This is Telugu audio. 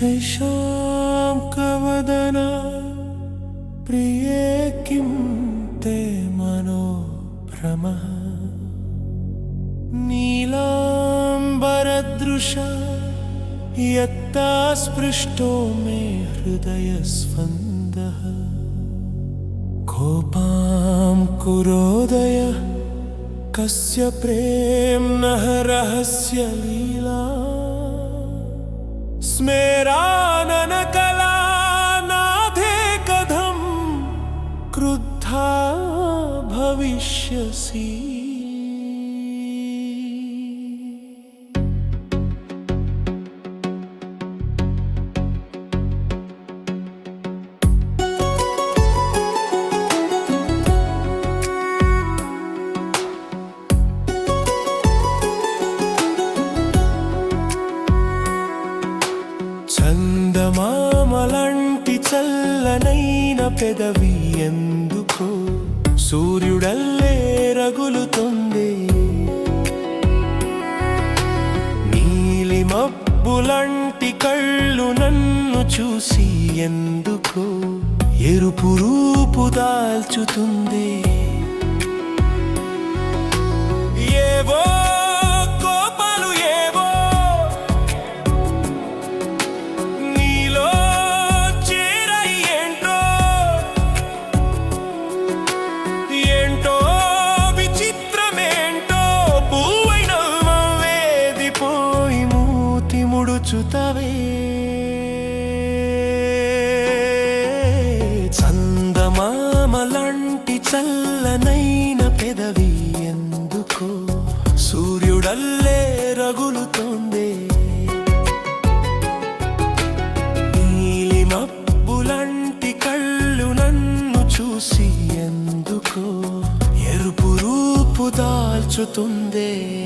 शशाङ्कवदना प्रिये किं ते मनोभ्रमः? नीलाम्बरदृशा यत्ता स्पृष्टो मे हृदयस्पन्दः कोपां कुरोदय कस्य प्रेम्णः रहस्य लीला स्मेराननकलानाधे कथं क्रुद्धा भविष्यसि। చల్లనైన పెదవి ఎందుకు? సూర్యుడల్లే రగులుతుంది. నీలి మబ్బులంటి కళ్ళు నన్ను చూసి ఎందుకు? ఎరుపు రూపు దాల్చుతుంది. మూతి చందమామలంటి చల్లనైన పెదవి ఎందుకు? సూర్యుడల్లే రగులుతోందే. నీలిమబ్బులంటి కళ్ళు నన్ను చూసి ఎందుకో? ఎరుపు రూపు దాల్చుతుందే.